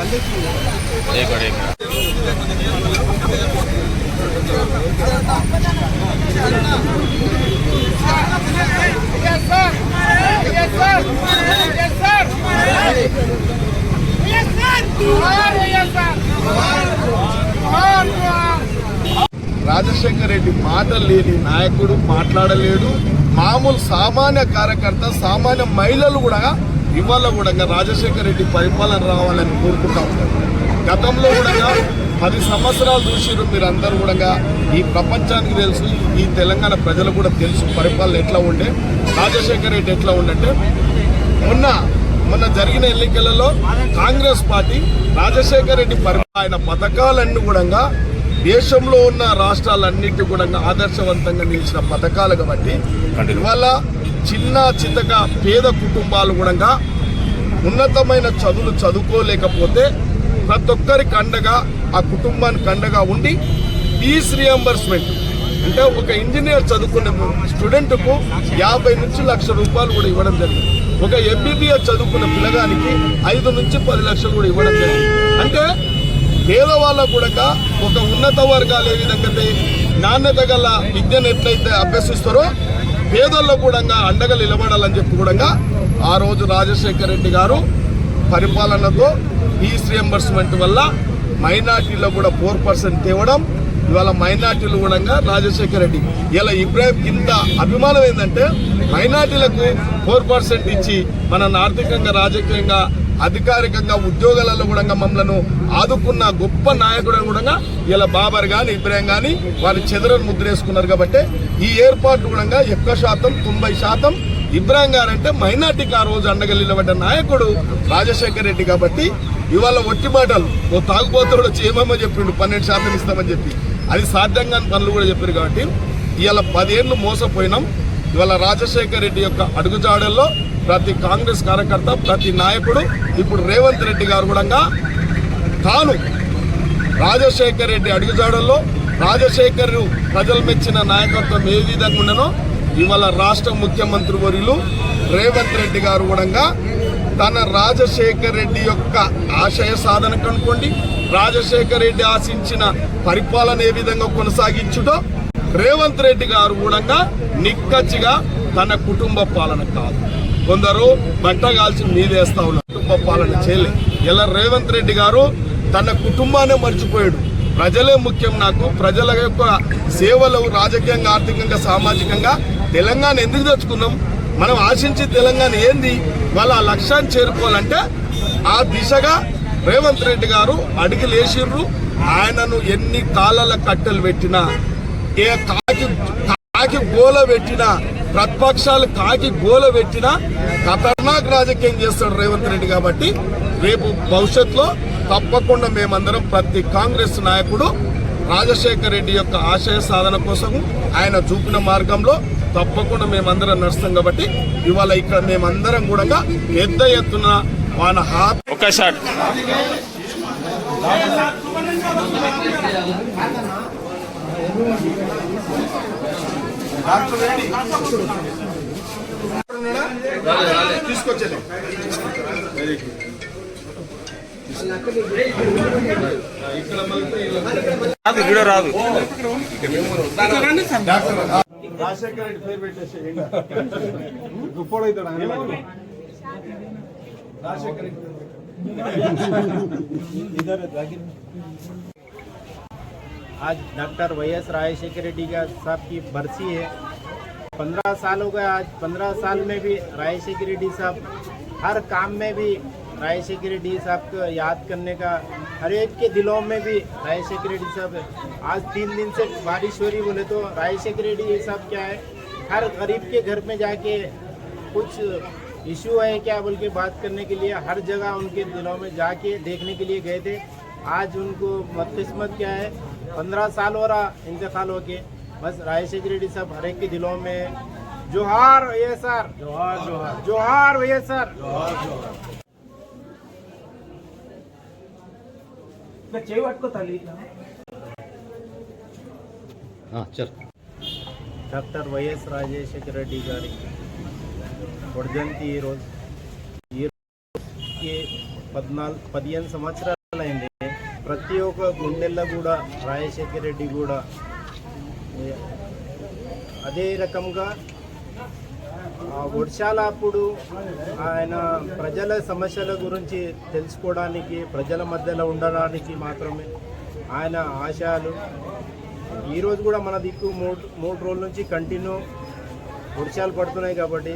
एक और एक Yes, sir. Yes, sir. Yes, sir. Yes, sir. Johan, yes, sir. Johan, Johan. Rajasekhara Reddy మాట లేని నాయకుడు మాట్లాడలేడు మామూలు సామాన్య కార్యకర్త సామాన్య మహిళలు కూడా ఇవాళ కూడా రాజశేఖర రెడ్డి పరిపాలన రావాలని కోరుకుంటా ఉంటారు గతంలో కూడా పది సంవత్సరాలు చూసిరు మీరు అందరూ కూడా. ఈ ప్రపంచానికి తెలుసు ఈ తెలంగాణ ప్రజలు కూడా తెలుసు పరిపాలన ఎట్లా ఉండే రాజశేఖర రెడ్డి ఎట్లా ఉండంటే మొన్న మొన్న జరిగిన ఎన్నికలలో కాంగ్రెస్ పార్టీ రాజశేఖర రెడ్డి పరి ఆయన పథకాలన్నీ కూడా దేశంలో ఉన్న రాష్ట్రాలన్నిటి కూడా ఆదర్శవంతంగా నిలిచిన పథకాలు కాబట్టి ఇవాళ చిన్న చితక పేద కుటుంబాలు కూడా ఉన్నతమైన చదువులు చదువుకోలేకపోతే ప్రతి ఒక్కరికి అండగా ఆ కుటుంబానికి అండగా ఉండి ఫీజ్ రియంబర్స్మెంట్ అంటే ఒక ఇంజనీర్ చదువుకున్న స్టూడెంట్కు యాభై నుంచి లక్ష రూపాయలు కూడా ఇవ్వడం జరిగింది. ఒక ఎంబీబీఎస్ చదువుకున్న పిల్లగానికి ఐదు నుంచి పది లక్షలు కూడా ఇవ్వడం జరిగింది. అంటే పేదవాళ్ళకు కూడా ఒక ఉన్నత వర్గాలు ఏ విధంగా నాణ్యత గల విద్యను ఎట్లయితే అభ్యసిస్తారో పేదల్లో కూడా అండగా నిలబడాలని చెప్పి కూడా ఆ రోజు రాజశేఖర రెడ్డి గారు పరిపాలనతో ఫీజ్ రియంబర్స్మెంట్ వల్ల మైనార్టీలో కూడా ఫోర్ పర్సెంట్ తేవడం ఇవాళ మైనార్టీలు కూడా రాజశేఖర రెడ్డి. ఇలా ఇబ్రాహిం ఇంత అభిమానం ఏంటంటే మైనార్టీలకు ఫోర్ పర్సెంట్ ఇచ్చి మనల్ని ఆర్థికంగా రాజకీయంగా అధికారికంగా ఉద్యోగాలలో కూడా మమ్మల్ని ఆదుకున్న గొప్ప నాయకుడు కూడా ఇలా బాబర్ కానీ ఇబ్రాహిం కానీ వారి చెదరను ముద్రేసుకున్నారు కాబట్టి ఈ ఏర్పాటు కూడా ఎక్కువ శాతం తొంభై శాతం ఇబ్రాహిం గారు అంటే మైనార్టీకి ఆ రోజు అండగా నిలబడ్డ నాయకుడు రాజశేఖర్ రెడ్డి కాబట్టి ఇవాళ ఒట్టి మాటలు ఓ తాగుబోతుడు వచ్చి ఏమేమో చెప్పిండు పన్నెండు శాతం ఇస్తామని చెప్పి. అది సాధ్యం కాని పనులు కూడా చెప్పారు కాబట్టి ఇవాళ పదేళ్ళు మోసపోయినాం. ఇవాళ రాజశేఖర్ రెడ్డి యొక్క అడుగుజాడల్లో ప్రతి కాంగ్రెస్ కార్యకర్త ప్రతి నాయకుడు ఇప్పుడు రేవంత్ రెడ్డి గారు కూడా తాను రాజశేఖర్ రెడ్డి అడుగుజాడల్లో రాజశేఖర్ ప్రజలు మెచ్చిన నాయకత్వం ఏ విధంగా ఉండనో ఇవాళ రాష్ట్ర ముఖ్యమంత్రి వర్యులు రేవంత్ రెడ్డి గారు కూడా తన రాజశేఖర్ రెడ్డి యొక్క ఆశయ సాధన కనుకోండి రాజశేఖర్ రెడ్డి ఆశించిన పరిపాలన ఏ విధంగా కొనసాగించుటో రేవంత్ రెడ్డి గారు కూడా నిక్కచ్చిగా తన కుటుంబ పాలన కాదు. కొందరు బట్ట కాల్చి మీదేస్తా ఉన్నారు. కుటుంబ పాలన చేయలే ఇలా రేవంత్ రెడ్డి గారు తన కుటుంబాన్ని మర్చిపోయాడు. ప్రజలే ముఖ్యం నాకు. ప్రజల యొక్క సేవలు రాజకీయంగా ఆర్థికంగా సామాజికంగా తెలంగాణ ఎందుకు తెచ్చుకున్నాం? మనం ఆశించి తెలంగాణ ఏంది? వాళ్ళ ఆ లక్ష్యాన్ని చేరుకోవాలంటే ఆ దిశగా రేవంత్ రెడ్డి గారు అడిగి లేచిర్రు ఆయనను ఎన్ని కాలాల కట్టెలు పెట్టినా ఏ కాకి కాకి గోల పెట్టినా ప్రతిపక్షాలు కాకి గోల పెట్టినా ఖతర్నాక్ రాజకీయం చేస్తాడు రేవంత్ రెడ్డి కాబట్టి రేపు భవిష్యత్తులో తప్పకుండా మేమందరం ప్రతి కాంగ్రెస్ నాయకుడు రాజశేఖర రెడ్డి యొక్క ఆశయ సాధన కోసం ఆయన చూపిన మార్గంలో తప్పకుండా మేమందరం నడుస్తాం కాబట్టి ఇవాళ ఇక్కడ మేమందరం కూడా పెద్ద ఎత్తున మన హాత్ ఒక Thank you. తీసుకొచ్చేది రాదు వీడియో రాదు రాజశేఖర్ రెడ్డి పేరు పెట్టేసి రాజశేఖర్ రెడ్డి आज doctor Y S Rajasekhar Reddy का साहब की बरसी है। पंद्रह साल हो गए आज, पंद्रह साल में भी राजशेखर रेड्डी साहब, हर काम में भी राजशेखर रेड्डी साहब को याद करने का, हर एक के दिलों में भी राजशेखर रेड्डी साहब आज तीन दिन से बारिश हो रही बोले तो राजशेखर रेड्डी साहब क्या है? हर गरीब के घर में जाके कुछ इशू है क्या बोल के बात करने के लिए, हर जगह उनके दिलों में जाके देखने के लिए गए थे। आज उनको बदकिस्मत क्या है? पंद्रह साल हो रहा इंतकाल होके बस राजशेखर रेड्डी साहब हर एक के दिलों में जोहार भैया सर जोहार जोहार जोहार भैया सर చేయి పట్టుకో తల్లి డాక్టర్ వైఎస్ రాజశేఖర రెడ్డి గారి వర్ధంతి ఈరోజు ఈ రోజుకి పద్నాలుగు పదిహేను సంవత్సరాలు అయింది ప్రతి ఒక్క గుండెల్లో కూడా రాజశేఖర్ రెడ్డి కూడా అదే రకంగా వర్షాల అప్పుడు ఆయన ప్రజల సమస్యల గురించి తెలుసుకోవడానికి ప్రజల మధ్యలో ఉండడానికి మాత్రమే ఆయన ఆశయాలు. ఈరోజు కూడా మన దిక్కు మూడు మూడు రోజుల నుంచి కంటిన్యూ వర్షాలు పడుతున్నాయి కాబట్టి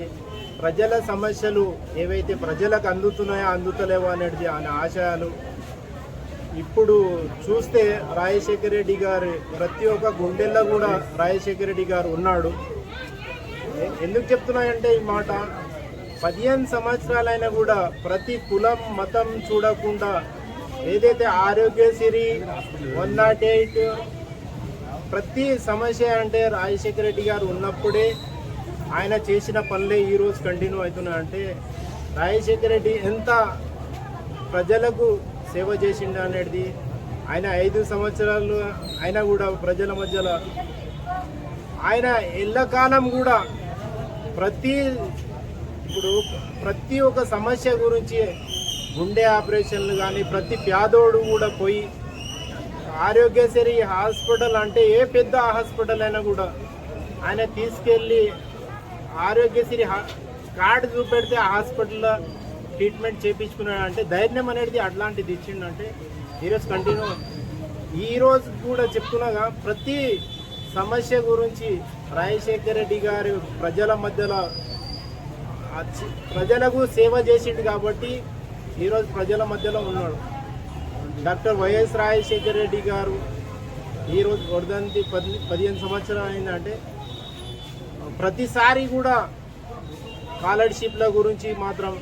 ప్రజల సమస్యలు ఏవైతే ప్రజలకు అందుతున్నాయో అందుతలేవో అనేది ఆయన ఆశయాలు. ఇప్పుడు చూస్తే రాజశేఖర రెడ్డి గారి ప్రతి ఒక్క గుండెల్లో కూడా రాజశేఖర రెడ్డి గారు ఉన్నాడు. ఎందుకు చెప్తున్నాయంటే ఈ మాట? పదిహేను సంవత్సరాలైనా కూడా ప్రతి కులం మతం చూడకుండా ఏదైతే ఆరోగ్యశ్రీ వన్ నాట్ ఎయిట్ ప్రతి సమస్య అంటే రాజశేఖర రెడ్డి గారు ఉన్నప్పుడే ఆయన చేసిన పనులే ఈరోజు కంటిన్యూ అవుతున్నాయంటే రాజశేఖర రెడ్డి ఎంత ప్రజలకు సేవ చేసిండు అనేది ఆయన ఐదు సంవత్సరాలు ఆయన కూడా ప్రజల మధ్యలో ఆయన ఎల్లకాలం కూడా ప్రతి ఇప్పుడు ప్రతి ఒక్క సమస్య గురించి గుండె ఆపరేషన్లు కానీ ప్రతి పేదోడు కూడా పోయి ఆరోగ్యశ్రీ హాస్పిటల్ అంటే ఏ పెద్ద హాస్పిటల్ అయినా కూడా ఆయన తీసుకెళ్ళి ఆరోగ్యశ్రీ హా- కార్డు చూపెడితే ఆ హాస్పిటల్లో ట్రీట్మెంట్ చేయించుకున్నాడు అంటే ధైర్యం అనేది అట్లాంటిది ఇచ్చిండంటే ఈరోజు కంటిన్యూ. ఈరోజు కూడా చెప్తున్నాగా ప్రతి సమస్య గురించి రాజశేఖర రెడ్డి గారు ప్రజల మధ్యలో ప్రజలకు సేవ చేసిండు కాబట్టి ఈరోజు ప్రజల మధ్యలో ఉన్నాడు. డాక్టర్ వైఎస్ రాజశేఖర రెడ్డి గారు ఈరోజు వర్ధంతి పది పదిహేను సంవత్సరాలు అయిందంటే ప్రతిసారి కూడా స్కాలర్షిప్ల గురించి మాత్రం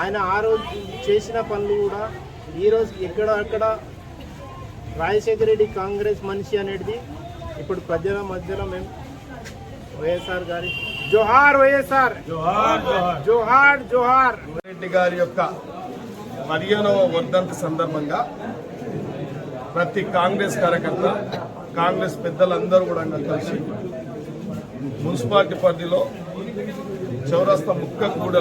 ఆయన ఆ రోజు చేసిన పనులు కూడా ఈరోజు ఎక్కడ అక్కడ రాజశేఖర రెడ్డి కాంగ్రెస్ మనిషి అనేది ఇప్పుడు ప్రజల మధ్యలో మేము వైఎస్ఆర్ గారి జోహార్ వైఎస్ఆర్. జోహార్ జోహార్. రెడ్డి గారి యొక్క పదిహేనవ వర్ధంతి సందర్భంగా ప్రతి కాంగ్రెస్ కార్యకర్త కాంగ్రెస్ పెద్దలందరూ కూడా కలిసి మున్సిపాలిటీ పరిధిలో చౌరస్తా ముక్క కూడా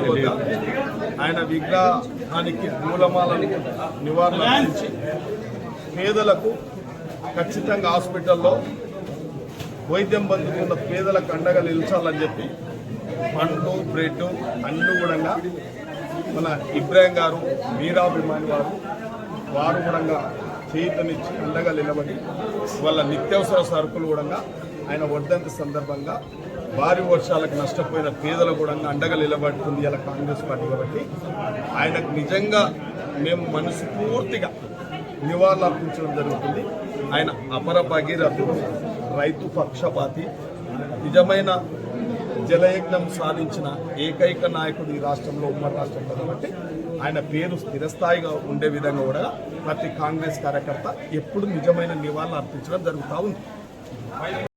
ఆయన విగ్రహానికి మూలమాలను నివారణ అందించి పేదలకు ఖచ్చితంగా హాస్పిటల్లో వైద్యం పొందుతున్న పేదలకు అండగా నిలిచాలని చెప్పి పండ్లు బ్రెడ్ అన్ని కూడా మన ఇబ్రాహిం గారు వీరాభిమాని గారు వారు కూడా చేయుతనిచ్చి అండగా నిలబడి వాళ్ళ నిత్యావసర సరుకులు కూడా ఆయన వర్ధంతి సందర్భంగా భారీ వర్షాలకు నష్టపోయిన పేదలు కూడా అండగా నిలబడుతుంది ఇలా కాంగ్రెస్ పార్టీ కాబట్టి ఆయనకు నిజంగా మేము మనస్ఫూర్తిగా నివాళులు అర్పించడం జరుగుతుంది. ఆయన అపర భగీరథుడు రైతు పక్షపాతి నిజమైన జలయజ్ఞం సాధించిన ఏకైక నాయకుడు ఈ రాష్ట్రంలో ఉమ్మడి రాష్ట్రంలో కాబట్టి ఆయన పేరు స్థిరస్థాయిగా ఉండే విధంగా కూడా ప్రతి కాంగ్రెస్ కార్యకర్త ఎప్పుడు నిజమైన నివాళులు అర్పించడం జరుగుతూ ఉంది.